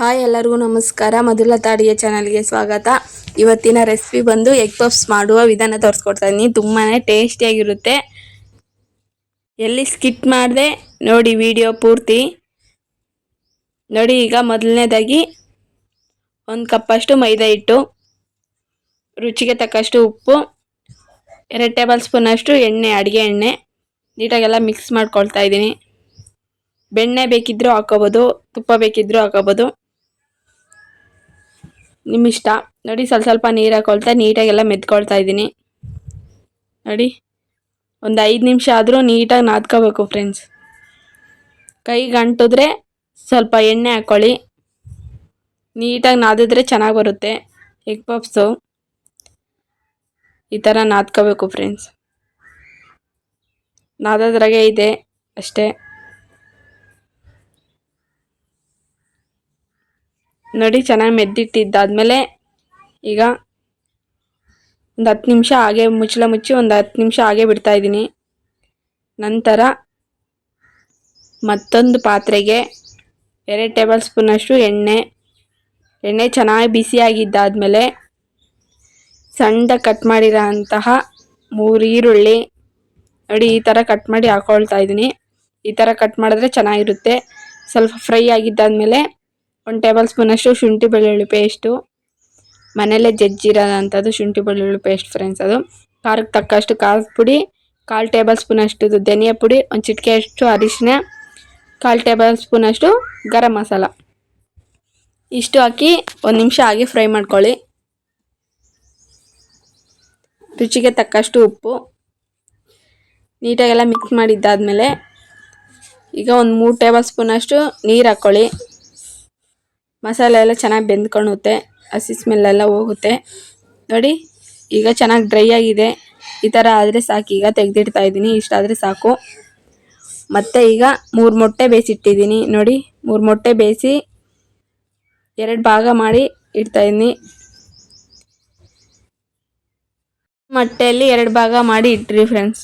Hi ಎಲ್ಲರಿಗೂ ನಮಸ್ಕಾರ. ಮಧುಲತಾ ತಾಡಿಯ ಚಾನಲ್ಗೆ ಸ್ವಾಗತ. ಇವತ್ತಿನ ರೆಸಿಪಿ ಬಂದು ಎಗ್ ಪಫ್ಸ್ ಮಾಡುವ ವಿಧಾನ ತೋರಿಸ್ಕೊಡ್ತಾ ಇದ್ದೀನಿ ತುಂಬಾ ಟೇಸ್ಟಿಯಾಗಿರುತ್ತೆ ಎಲ್ಲಿ ಸ್ಕಿಟ್ ಮಾಡಿದೆ, ನೋಡಿ ವಿಡಿಯೋ ಪೂರ್ತಿ. ನೋಡಿ ಈಗ ಮೊದಲನೇದಾಗಿ ಒಂದು ಕಪ್ಪಷ್ಟು ಮೈದಾ ಹಿಟ್ಟು, ರುಚಿಗೆ ತಕ್ಕಷ್ಟು ಉಪ್ಪು, ಎರಡು ಟೇಬಲ್ ಸ್ಪೂನಷ್ಟು ಎಣ್ಣೆ, ಅಡುಗೆ ಎಣ್ಣೆ, ನೀಟಾಗೆಲ್ಲ ಮಿಕ್ಸ್ ಮಾಡ್ಕೊಳ್ತಾ ಇದ್ದೀನಿ ಬೆಣ್ಣೆ ಬೇಕಿದ್ದರೂ ಹಾಕೋಬೋದು, ತುಪ್ಪ ಬೇಕಿದ್ದರೂ ಹಾಕೋಬೋದು. ನಿಮ್ಮ ಇಷ್ಟ ನೋಡಿ ಸ್ವಲ್ಪ ಸ್ವಲ್ಪ ನೀರು ಹಾಕೊಳ್ತಾ ನೀಟಾಗೆಲ್ಲ ಮೆತ್ಕೊಳ್ತಾ ಇದ್ದೀನಿ. ನೋಡಿ. ಒಂದು ಐದು ನಿಮಿಷ ಆದರೂ ನೀಟಾಗಿ ನಾದ್ಕೋಬೇಕು ಫ್ರೆಂಡ್ಸ್ ಕೈಗೆ ಅಂಟಿದ್ರೆ ಸ್ವಲ್ಪ ಎಣ್ಣೆ ಹಾಕ್ಕೊಳ್ಳಿ ನೀಟಾಗಿ ನಾದಿದ್ರೆ ಚೆನ್ನಾಗಿ ಬರುತ್ತೆ. ಎಗ್ ಪಪ್ಸು ಈ ಥರ ನಾದ್ಕೋಬೇಕು ಫ್ರೆಂಡ್ಸ್ ನಾದೋದ್ರಾಗೆ ಇದೆ ಅಷ್ಟೇ. ನೋಡಿ ಚೆನ್ನಾಗಿ ಮೆದ್ದಿಟ್ಟಿದ್ದಾದ್ಮೇಲೆ ಈಗ ಒಂದು ಹತ್ತು ನಿಮಿಷ ಹಾಗೆ ಮುಚ್ಚಲ ಮುಚ್ಚಿ ಒಂದು ಹತ್ತು ನಿಮಿಷ ಹಾಗೆ ಬಿಡ್ತಾ ಇದ್ದೀನಿ. ನಂತರ ಮತ್ತೊಂದು ಪಾತ್ರೆಗೆ ಎರಡು ಟೇಬಲ್ ಸ್ಪೂನಷ್ಟು ಎಣ್ಣೆ ಎಣ್ಣೆ ಚೆನ್ನಾಗಿ ಬಿಸಿಯಾಗಿದ್ದಾದಮೇಲೆ ಸಣ್ಣ ಕಟ್ ಮಾಡಿರೋ ಅಂತಹ ಮೂರು ಈರುಳ್ಳಿ, ನೋಡಿ ಈ ಥರ ಕಟ್ ಮಾಡಿ ಹಾಕೊಳ್ತಾ ಇದ್ದೀನಿ. ಈ ಥರ ಕಟ್ ಮಾಡಿದ್ರೆ ಚೆನ್ನಾಗಿರುತ್ತೆ. ಸ್ವಲ್ಪ ಫ್ರೈ ಆಗಿದ್ದಾದಮೇಲೆ ಒಂದು ಟೇಬಲ್ ಸ್ಪೂನಷ್ಟು ಶುಂಠಿ ಬೆಳ್ಳುಳ್ಳಿ ಪೇಸ್ಟು ಮನೇಲೇ ಜಜ್ಜಿರೋದಂಥದ್ದು ಶುಂಠಿ ಬೆಳ್ಳುಳ್ಳಿ ಪೇಸ್ಟ್ ಫ್ರೆಂಡ್ಸ್ ಅದು. ಖಾರಕ್ಕೆ ತಕ್ಕಷ್ಟು ಖಾರದ ಪುಡಿ, ಕಾಲು ಟೇಬಲ್ ಸ್ಪೂನಷ್ಟು ಧನಿಯಾ ಪುಡಿ, ಒಂದು ಚಿಟಿಕೆಯಷ್ಟು ಅರಿಶಿನ ಕಾಲು ಟೇಬಲ್ ಸ್ಪೂನಷ್ಟು ಗರಂ ಮಸಾಲ. ಇಷ್ಟು ಹಾಕಿ ಒಂದು ನಿಮಿಷ ಹಾಗೆ ಫ್ರೈ ಮಾಡ್ಕೊಳ್ಳಿ. ರುಚಿಗೆ ತಕ್ಕಷ್ಟು ಉಪ್ಪು. ನೀಟಾಗೆಲ್ಲ ಮಿಕ್ಸ್ ಮಾಡಿದ್ದಾದಮೇಲೆ ಈಗ ಒಂದು ಮೂರು ಟೇಬಲ್ ಸ್ಪೂನಷ್ಟು ನೀರು ಹಾಕ್ಕೊಳ್ಳಿ ಮಸಾಲೆ ಎಲ್ಲ ಚೆನ್ನಾಗಿ ಬೆಂದ್ಕೊಳ್ಳುತ್ತೆ ಹಸಿ ಸ್ಮೆಲ್ಲೆಲ್ಲ ಹೋಗುತ್ತೆ. ನೋಡಿ, ಈಗ ಚೆನ್ನಾಗಿ ಡ್ರೈ ಆಗಿದೆ. ಈ ಥರ ಆದರೆ ಸಾಕು. ಈಗ ತೆಗೆದಿಡ್ತಾ ಇದ್ದೀನಿ. ಇಷ್ಟಾದರೆ ಸಾಕು. ಮತ್ತು ಈಗ ಮೂರು ಮೊಟ್ಟೆ ಬೇಯಿಸಿಟ್ಟಿದ್ದೀನಿ. ನೋಡಿ, ಮೂರು ಮೊಟ್ಟೆ ಬೇಯಿಸಿ ಎರಡು ಭಾಗ ಮಾಡಿ ಇಡ್ತಾಯಿದ್ದೀನಿ ಮೊಟ್ಟೆಯಲ್ಲಿ ಎರಡು ಭಾಗ ಮಾಡಿ ಇಟ್ರಿ ಫ್ರೆಂಡ್ಸ್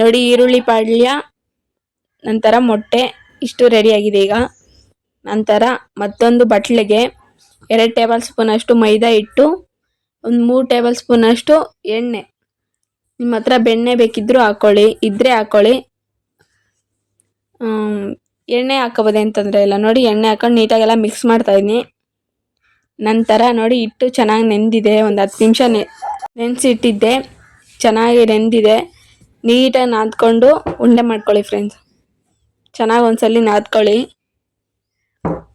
ನೋಡಿ, ಈರುಳ್ಳಿ ಪಾಳ್ಯ ನಂತರ ಮೊಟ್ಟೆ. ಇಷ್ಟು ರೆಡಿಯಾಗಿದೆ ಈಗ. ನಂತರ ಮತ್ತೊಂದು ಬಟ್ಲಿಗೆ ಎರಡು ಟೇಬಲ್ ಸ್ಪೂನಷ್ಟು ಮೈದಾ ಹಿಟ್ಟು, ಒಂದು ಮೂರು ಟೇಬಲ್ ಸ್ಪೂನಷ್ಟು ಎಣ್ಣೆ. ನಿಮ್ಮ ಹತ್ರ ಬೆಣ್ಣೆ ಬೇಕಿದ್ದರೂ ಹಾಕ್ಕೊಳ್ಳಿ ಇದ್ದರೆ ಹಾಕ್ಕೊಳ್ಳಿ ಎಣ್ಣೆ ಹಾಕೋಬೋದೆ ಅಂತಂದರೆ ಇಲ್ಲ, ನೋಡಿ ಎಣ್ಣೆ ಹಾಕೊಂಡು ನೀಟಾಗೆಲ್ಲ ಮಿಕ್ಸ್ ಮಾಡ್ತಾಯಿದ್ದೀನಿ ನಂತರ ನೋಡಿ ಹಿಟ್ಟು ಚೆನ್ನಾಗಿ ನೆಂದಿದೆ, ಒಂದು ಹತ್ತು ನಿಮಿಷ ನೆನೆಸಿಟ್ಟಿದ್ದೆ. ಚೆನ್ನಾಗಿ ನೆಂದಿದೆ. ನೀಟಾಗಿ ನಾದ್ಕೊಂಡು ಉಂಡೆ ಮಾಡ್ಕೊಳ್ಳಿ ಫ್ರೆಂಡ್ಸ್ ಚೆನ್ನಾಗಿ ಒಂದ್ಸಲಿ ನಾದ್ಕೊಳ್ಳಿ.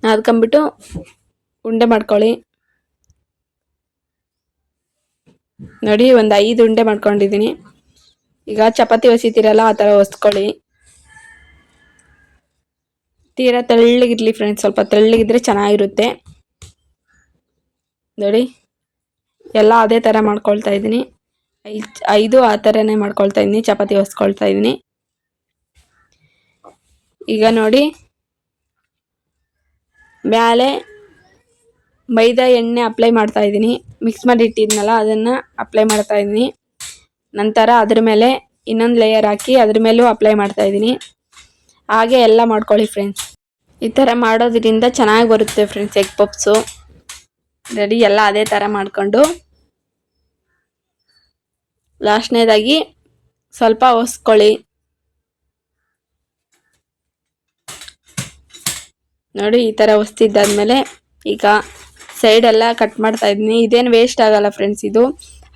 ನಾದ್ಕೊಂಬಿಟ್ಟು ಉಂಡೆ ಮಾಡ್ಕೊಳ್ಳಿ. ನೋಡಿ, ಒಂದು ಐದು ಉಂಡೆ ಮಾಡ್ಕೊಂಡಿದ್ದೀನಿ ಈಗ ಚಪಾತಿ ಹೊಸಿತೀರಲ್ಲ ಆ ಥರ ಹೊಸ್ಕೊಳ್ಳಿ ತೀರಾ ತೆಳ್ಳಗಿರ್ಲಿ ಫ್ರೆಂಡ್ಸ್ ಸ್ವಲ್ಪ ತೆಳ್ಳಗಿದ್ರೆ ಚೆನ್ನಾಗಿರುತ್ತೆ. ನೋಡಿ, ಎಲ್ಲ ಅದೇ ಥರ ಮಾಡ್ಕೊಳ್ತಾ ಇದ್ದೀನಿ ಐದು ಆ ಥರನೇ ಮಾಡ್ಕೊಳ್ತಾ ಇದ್ದೀನಿ ಚಪಾತಿ ಹೊಸ್ಕೊಳ್ತಾ ಇದ್ದೀನಿ ಈಗ ನೋಡಿ ಮೇಲೆ ಮೈದಾ ಎಣ್ಣೆ ಅಪ್ಲೈ ಮಾಡ್ತಾ ಇದ್ದೀನಿ. ಮಿಕ್ಸ್ ಮಾಡಿ ಇಟ್ಟಿದ್ನಲ್ಲ, ಅದನ್ನು ಅಪ್ಲೈ ಮಾಡ್ತಾ ಇದ್ದೀನಿ. ನಂತರ ಅದ್ರ ಮೇಲೆ ಇನ್ನೊಂದು ಲೇಯರ್ ಹಾಕಿ ಅದ್ರ ಮೇಲೂ ಅಪ್ಲೈ ಮಾಡ್ತಾ ಇದ್ದೀನಿ. ಹಾಗೆ ಎಲ್ಲ ಮಾಡ್ಕೊಳ್ಳಿ ಫ್ರೆಂಡ್ಸ್ ಈ ಥರ ಮಾಡೋದ್ರಿಂದ ಚೆನ್ನಾಗಿ ಬರುತ್ತೆ ಫ್ರೆಂಡ್ಸ್ ಎಗ್ ಪಪ್ಸು ರೆಡಿ ಎಲ್ಲ ಅದೇ ಥರ ಮಾಡಿಕೊಂಡು. ಲಾಸ್ಟ್ನೇದಾಗಿ ಸ್ವಲ್ಪ ಒಸ್ಕೊಳ್ಳಿ. ನೋಡಿ, ಈ ಥರ ಹೊಸ್ತಿದ್ದಾದ್ಮೇಲೆ ಈಗ ಸೈಡೆಲ್ಲ ಕಟ್ ಮಾಡ್ತಾ ಇದೀನಿ ಇದೇನು ವೇಸ್ಟ್ ಆಗಲ್ಲ ಫ್ರೆಂಡ್ಸ್ ಇದು.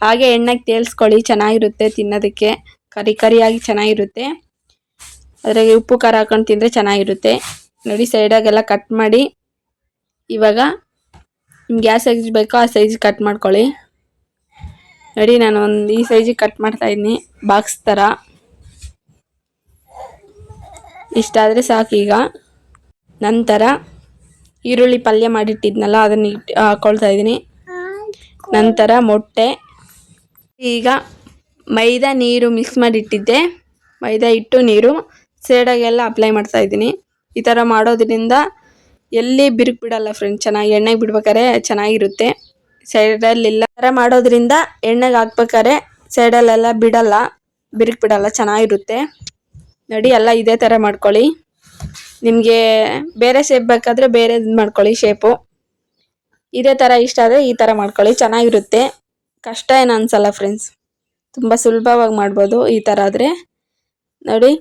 ಹಾಗೆ ಎಣ್ಣೆಗೆ ತೇಲ್ಸ್ಕೊಳ್ಳಿ, ಚೆನ್ನಾಗಿರುತ್ತೆ ತಿನ್ನೋದಕ್ಕೆ. ಕರಿ ಕರಿಯಾಗಿ ಚೆನ್ನಾಗಿರುತ್ತೆ. ಅದ್ರಾಗೆ ಉಪ್ಪು, ಖಾರ ಹಾಕೊಂಡು ತಿಂದರೆ ಚೆನ್ನಾಗಿರುತ್ತೆ. ನೋಡಿ ಸೈಡಾಗೆಲ್ಲ ಕಟ್ ಮಾಡಿ. ಇವಾಗ ನಿಮ್ಗೆ ಯಾವ ಸೈಜ್ ಬೇಕೋ, ಆ ಸೈಜ್ ಕಟ್ ಮಾಡ್ಕೊಳ್ಳಿ. ನೋಡಿ, ನಾನು ಒಂದು ಈ ಸೈಜಿಗೆ ಕಟ್ ಮಾಡ್ತಾ ಇದ್ದೀನಿ ಬಾಕ್ಸ್ ಥರ ಇಷ್ಟಾದರೆ ಸಾಕು ಈಗ. ನಂತರ ಈರುಳ್ಳಿ ಪಲ್ಯ ಮಾಡಿಟ್ಟಿದ್ನಲ್ಲ, ಅದನ್ನು ಇಟ್ಟು ಹಾಕೊಳ್ತಾ ಇದ್ದೀನಿ. ನಂತರ ಮೊಟ್ಟೆ. ಈಗ ಮೈದಾ ನೀರು ಮಿಕ್ಸ್ ಮಾಡಿಟ್ಟಿದ್ದೆ. ಮೈದಾ ಇಟ್ಟು ನೀರು. ಸೇಡಾಗೆಲ್ಲ ಅಪ್ಲೈ ಮಾಡ್ತಾ ಇದ್ದೀನಿ. ಈ ಥರ ಮಾಡೋದ್ರಿಂದ ಎಲ್ಲಿ ಬಿರುಕು ಬಿಡಲ್ಲ ಫ್ರೆಂಡ್ಸ್ ಚೆನ್ನಾಗಿ ಎಣ್ಣೆಗೆ ಬಿಡ್ಬೇಕಾರೆ ಚೆನ್ನಾಗಿರುತ್ತೆ. ಸೈಡಲ್ಲೆಲ್ಲ ಥರ ಮಾಡೋದ್ರಿಂದ ಎಣ್ಣೆಗೆ ಹಾಕ್ಬೇಕಾರೆ ಸೈಡಲ್ಲೆಲ್ಲ ಬಿಡಲ್ಲ, ಬಿರುಕು ಬಿಡಲ್ಲ, ಚೆನ್ನಾಗಿರುತ್ತೆ. ನಡಿ, ಎಲ್ಲ ಇದೇ ಥರ ಮಾಡ್ಕೊಳ್ಳಿ. ನಿಮಗೆ ಬೇರೆ ಶೇಪ್ ಬೇಕಾದ್ರೆ ಬೇರೆ ಮಾಡ್ಕೊಳ್ಳಿ ಶೇಪು ಇದೇ ಥರ ಇಷ್ಟ ಆದರೆ ಈ ಥರ ಮಾಡ್ಕೊಳ್ಳಿ, ಚೆನ್ನಾಗಿರುತ್ತೆ. ಕಷ್ಟ ಏನು ಅನ್ಸಲ್ಲ ಫ್ರೆಂಡ್ಸ್ ತುಂಬ ಸುಲಭವಾಗಿ ಮಾಡ್ಬೋದು ಈ ಥರ ಆದರೆ. ನೋಡಿ,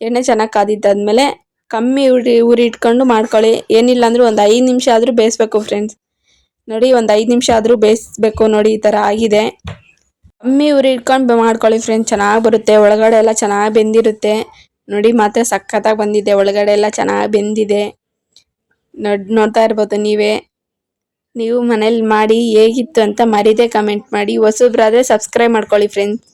ಎಣ್ಣೆ ಚೆನ್ನಾಗಿ ಕಾದಿದ್ದಾದ್ಮೇಲೆ ಕಮ್ಮಿ ಉರಿ ಉರಿ ಇಟ್ಕೊಂಡು ಮಾಡ್ಕೊಳ್ಳಿ. ಏನಿಲ್ಲ ಅಂದರೂ ಒಂದು ಐದು ನಿಮಿಷ ಆದರೂ ಬೇಯಿಸ್ಬೇಕು ಫ್ರೆಂಡ್ಸ್ ನೋಡಿ, ಒಂದು ಐದು ನಿಮಿಷ ಆದರೂ ಬೇಯಿಸ್ಬೇಕು ನೋಡಿ ಈ ಥರ ಆಗಿದೆ. ಕಮ್ಮಿ ಉರಿ ಇಟ್ಕೊಂಡು ಮಾಡ್ಕೊಳ್ಳಿ ಫ್ರೆಂಡ್ಸ್ ಚೆನ್ನಾಗಿ ಬರುತ್ತೆ. ಒಳಗಡೆ ಎಲ್ಲ ಚೆನ್ನಾಗಿ ಬೆಂದಿರುತ್ತೆ. ನೋಡಿ ಮಾತ್ರ ಸಖತ್ತಾಗಿ ಬಂದಿದೆ. ಒಳಗಡೆ ಎಲ್ಲ ಚೆನ್ನಾಗಿ ಬೆಂದಿದೆ. ನೋಡ್, ನೋಡ್ತಾ ಇರ್ಬೋದು ನೀವೇ. ನೀವು ಮನೇಲಿ ಮಾಡಿ ಹೇಗಿತ್ತು ಅಂತ ಮರೀದೆ ಕಮೆಂಟ್ ಮಾಡಿ. ಹೊಸಬ್ರಾದ್ರೆ ಸಬ್ಸ್ಕ್ರೈಬ್ ಮಾಡ್ಕೊಳ್ಳಿ ಫ್ರೆಂಡ್ಸ್